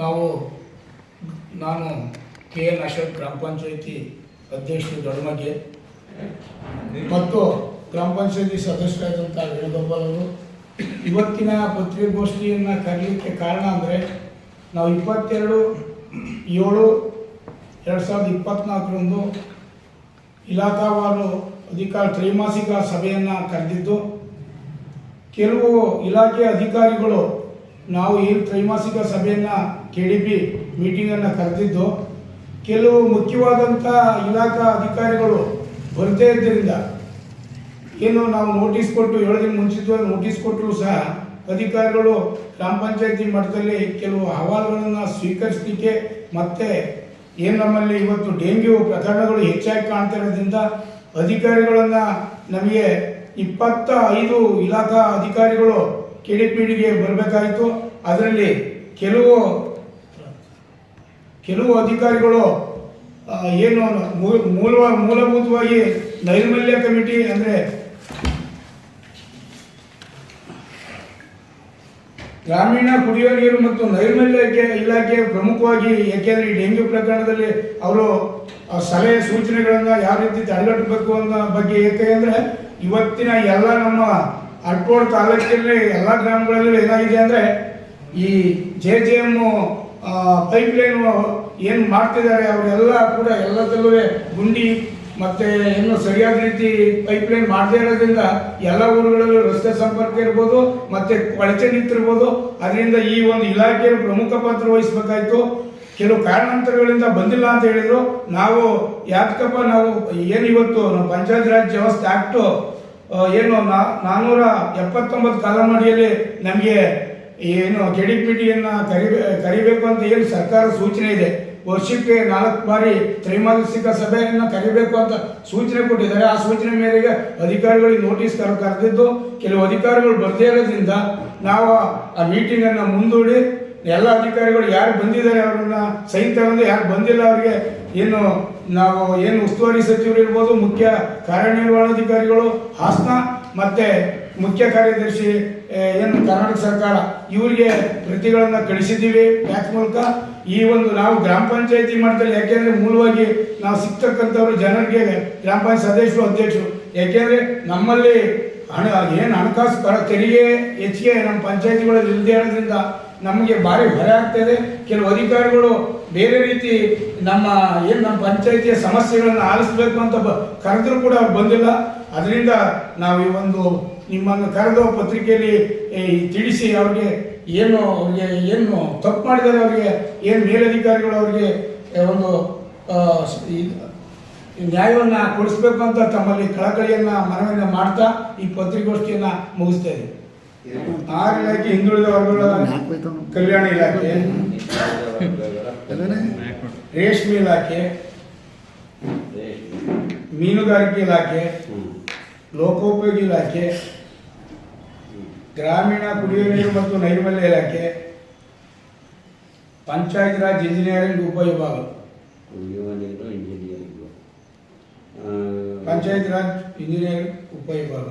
ನಾವು ನಾನು K N Ashok ಗ್ರಾಮ ಪಂಚಾಯತಿ ಅಧ್ಯಕ್ಷರು ದೊಡ್ಡಮಗೆ ಮತ್ತು ಗ್ರಾಮ ಪಂಚಾಯತಿ ಸದಸ್ಯರಾದಂಥ ವೇಣುಗೋಪಾಲ್ ಅವರು. ಇವತ್ತಿನ ಪತ್ರಿಕಾಗೋಷ್ಠಿಯನ್ನು ಕರೀಲಿಕ್ಕೆ ಕಾರಣ ಅಂದರೆ ನಾವು ಇಪ್ಪತ್ತೆರಡು ಏಳು ಎರಡು ಸಾವಿರದ ಇಪ್ಪತ್ತ್ನಾಲ್ಕರಂದು ಇಲಾಖಾವಾರು ಅಧಿಕಾರ ತ್ರೈಮಾಸಿಕ ಸಭೆಯನ್ನು ಕರೆದಿದ್ದು. ಕೆಲವು ಇಲಾಖೆ ಅಧಿಕಾರಿಗಳು ನಾವು ಈ ತ್ರೈಮಾಸಿಕ ಸಭೆಯನ್ನು ಕೆ ಡಿ ಪಿ ಮೀಟಿಂಗನ್ನು ಕರೆದಿದ್ದು, ಕೆಲವು ಮುಖ್ಯವಾದಂಥ ಇಲಾಖಾ ಅಧಿಕಾರಿಗಳು ಬರ್ತೇ ಇದ್ದರಿಂದ ಏನು ನಾವು ನೋಟಿಸ್ ಕೊಟ್ಟು, ಏಳು ದಿನ ಮುಂಚಿತವಾಗಿ ನೋಟಿಸ್ ಕೊಟ್ಟರು ಸಹ ಅಧಿಕಾರಿಗಳು ಗ್ರಾಮ ಪಂಚಾಯತಿ ಮಟ್ಟದಲ್ಲಿ ಕೆಲವು ಅಹವಾಲುಗಳನ್ನು ಸ್ವೀಕರಿಸಲಿಕ್ಕೆ ಮತ್ತೆ ಏನು ನಮ್ಮಲ್ಲಿ ಇವತ್ತು ಡೆಂಗ್ಯೂ ಪ್ರಕರಣಗಳು ಹೆಚ್ಚಾಗಿ ಕಾಣ್ತಾ ಇರೋದ್ರಿಂದ ಅಧಿಕಾರಿಗಳನ್ನು ನಮಗೆ ಇಪ್ಪತ್ತ ಐದು ಇಲಾಖಾ ಅಧಿಕಾರಿಗಳು ಕೆ ಡಿ ಪಿ ಬರಬೇಕಾಯಿತು. ಅದರಲ್ಲಿ ಕೆಲವು ಕೆಲವು ಅಧಿಕಾರಿಗಳು ಏನು ಮೂಲ, ಮೂಲಭೂತವಾಗಿ ನೈರ್ಮಲ್ಯ ಕಮಿಟಿ ಅಂದರೆ ಗ್ರಾಮೀಣ ಕುಡಿಯುವ ನೀರು ಮತ್ತು ನೈರ್ಮಲ್ಯ ಇಲಾಖೆ ಪ್ರಮುಖವಾಗಿ ಏಕೆಂದರೆ ಈ ಡೆಂಗ್ಯೂ ಪ್ರಕರಣದಲ್ಲಿ ಅವರು ಸಲಹೆ ಸೂಚನೆಗಳನ್ನು ಯಾವ ರೀತಿ ತಡೆಗಟ್ಟಬೇಕು ಅನ್ನೋ ಬಗ್ಗೆ ಏಕೆಂದರೆ ಇವತ್ತಿನ ಎಲ್ಲ ನಮ್ಮ ಅಡ್ಕೋಡ್ ತಾಲೂಕಿನಲ್ಲಿ ಎಲ್ಲ ಗ್ರಾಮಗಳಲ್ಲಿ ಏನಾಗಿದೆ ಅಂದರೆ ಈ J J M pipeline ಏನು ಮಾಡ್ತಿದ್ದಾರೆ ಅವರೆಲ್ಲ ಕೂಡ ಎಲ್ಲದಲ್ಲೂ ಗುಂಡಿ ಮತ್ತೆ ಇನ್ನು ಸರಿಯಾದ ರೀತಿ ಪೈಪ್ ಲೈನ್ ಮಾಡದೇ ಇರೋದ್ರಿಂದ ಎಲ್ಲ ಊರುಗಳಲ್ಲೂ ರಸ್ತೆ ಸಂಪರ್ಕ ಇರ್ಬೋದು ಮತ್ತೆ ಕೊಳಚೆ ನಿಂತಿರ್ಬೋದು ಅದರಿಂದ ಈ ಒಂದು ಇಲಾಖೆಯು ಪ್ರಮುಖ ಪಾತ್ರ ವಹಿಸಬೇಕಾಯ್ತು. ಕೆಲವು ಕಾರಣಾಂತರಗಳಿಂದ ಬಂದಿಲ್ಲ ಅಂತ ಹೇಳಿದ್ರು. ನಾವು ಯಾಕಪ್ಪ ನಾವು ಏನು ಇವತ್ತು ನಮ್ಮ ಪಂಚಾಯತ್ ರಾಜ್ ವ್ಯವಸ್ಥೆ ಆಕ್ಟು ಏನು ನಾನ್ನೂರ ಎಪ್ಪತ್ತೊಂಬತ್ತು ಕಾಲಮಡಿಯಲ್ಲಿ ನಮಗೆ ಏನು ಕೆ ಡಿ ಕರಿಬೇ, ಕರಿಬೇಕು ಅಂತ ಏನು ಸರ್ಕಾರ ಸೂಚನೆ ಇದೆ. ವರ್ಷಕ್ಕೆ ನಾಲ್ಕು ಬಾರಿ ತ್ರೈಮಾಸಿಕ ಸಭೆಯನ್ನು ಕರಿಬೇಕು ಅಂತ ಸೂಚನೆ ಕೊಟ್ಟಿದ್ದಾರೆ. ಆ ಸೂಚನೆ ಮೇರೆಗೆ ಅಧಿಕಾರಿಗಳಿಗೆ ನೋಟಿಸ್ ಕರ್ ಕರೆದಿದ್ದು, ಕೆಲವು ಅಧಿಕಾರಿಗಳು ಬರ್ದೇ ಇರೋದ್ರಿಂದ ನಾವು ಆ ಮೀಟಿಂಗನ್ನು ಮುಂದೂಡಿ ಎಲ್ಲ ಅಧಿಕಾರಿಗಳು ಯಾರು ಬಂದಿದ್ದಾರೆ ಅವ್ರನ್ನ ಸೈನ್ ತಗೊಂಡು ಯಾರು ಬಂದಿಲ್ಲ ಅವರಿಗೆ ಏನು ನಾವು ಏನು ಉಸ್ತುವಾರಿ ಸಚಿವರು ಇರ್ಬೋದು, ಮುಖ್ಯ ಕಾರ್ಯನಿರ್ವಹಣಾಧಿಕಾರಿಗಳು ಹಾಸನ ಮತ್ತೆ ಮುಖ್ಯ ಕಾರ್ಯದರ್ಶಿ ಏನು ಕರ್ನಾಟಕ ಸರ್ಕಾರ, ಇವರಿಗೆ ಪ್ರತಿಗಳನ್ನು ಕಳಿಸಿದ್ದೀವಿ ಫ್ಯಾಕ್ಸ್ ಮೂಲಕ. ಈ ಒಂದು ನಾವು ಗ್ರಾಮ ಪಂಚಾಯತಿ ಮಟ್ಟದಲ್ಲಿ, ಯಾಕೆಂದ್ರೆ ಮೂಲವಾಗಿ ನಾವು ಸಿಗ್ತಕ್ಕಂಥವ್ರು ಜನರಿಗೆ ಗ್ರಾಮ ಪಂಚಾಯತ್ ಸದಸ್ಯರು, ಅಧ್ಯಕ್ಷರು. ಯಾಕೆಂದ್ರೆ ನಮ್ಮಲ್ಲಿ ಹಣ, ಏನು ಹಣಕಾಸು ತೆರಿಗೆ ಹೆಚ್ಚಿಗೆ ನಮ್ಮ ಪಂಚಾಯತಿಗಳಲ್ಲಿ ಇಲ್ಲದೆ ಇರೋದ್ರಿಂದ ನಮಗೆ ಭಾರಿ ಭಯ ಆಗ್ತದೆ. ಕೆಲವು ಅಧಿಕಾರಿಗಳು ಬೇರೆ ರೀತಿ ನಮ್ಮ, ಏನು ನಮ್ಮ ಪಂಚಾಯಿತಿಯ ಸಮಸ್ಯೆಗಳನ್ನು ಆಲಿಸಬೇಕು ಅಂತ ಬ, ಕರೆದ್ರೂ ಕೂಡ ಬಂದಿಲ್ಲ. ಅದರಿಂದ ನಾವು ಈ ಒಂದು ನಿಮ್ಮನ್ನು ಕರೆದು ಪತ್ರಿಕೆಯಲ್ಲಿ ತಿಳಿಸಿ ಅವ್ರಿಗೆ ಏನು ಅವ್ರಿಗೆ ಏನು ತಪ್ಪು ಮಾಡಿದ್ದಾರೆ ಅವ್ರಿಗೆ, ಏನು ಮೇಲಧಿಕಾರಿಗಳು ಅವ್ರಿಗೆ ಒಂದು ನ್ಯಾಯವನ್ನು ಕೊಡಿಸ್ಬೇಕು ಅಂತ ತಮ್ಮಲ್ಲಿ ಕಳಕಳಿಯನ್ನು ಮನವಿಯನ್ನು ಮಾಡ್ತಾ ಈ ಪತ್ರಿಕೋಷ್ಠಿಯನ್ನು ಮುಗಿಸ್ತಾ ಆರು ಇಲಾಖೆ ಹಿಂದುಳಿದ ವರ್ಗಗಳ ಕಲ್ಯಾಣ ಇಲಾಖೆ ರೇಷ್ಮೆ ಇಲಾಖೆ ಮೀನುಗಾರಿಕೆ ಇಲಾಖೆ ಲೋಕೋಪಯೋಗಿ ಇಲಾಖೆ ಗ್ರಾಮೀಣ ಕುಡಿಯುವ ನೀರು ಮತ್ತು ನೈರ್ಮಲ್ಯ ಇಲಾಖೆ ಪಂಚಾಯತ್ ರಾಜ್ ಇಂಜಿನಿಯರಿಂಗ್ ಉಪವಿಭಾಗ. ಪಂಚಾಯತ್ ರಾಜ್ ಇಂಜಿನಿಯರಿಂಗ್ ಉಪವಿಭಾಗ.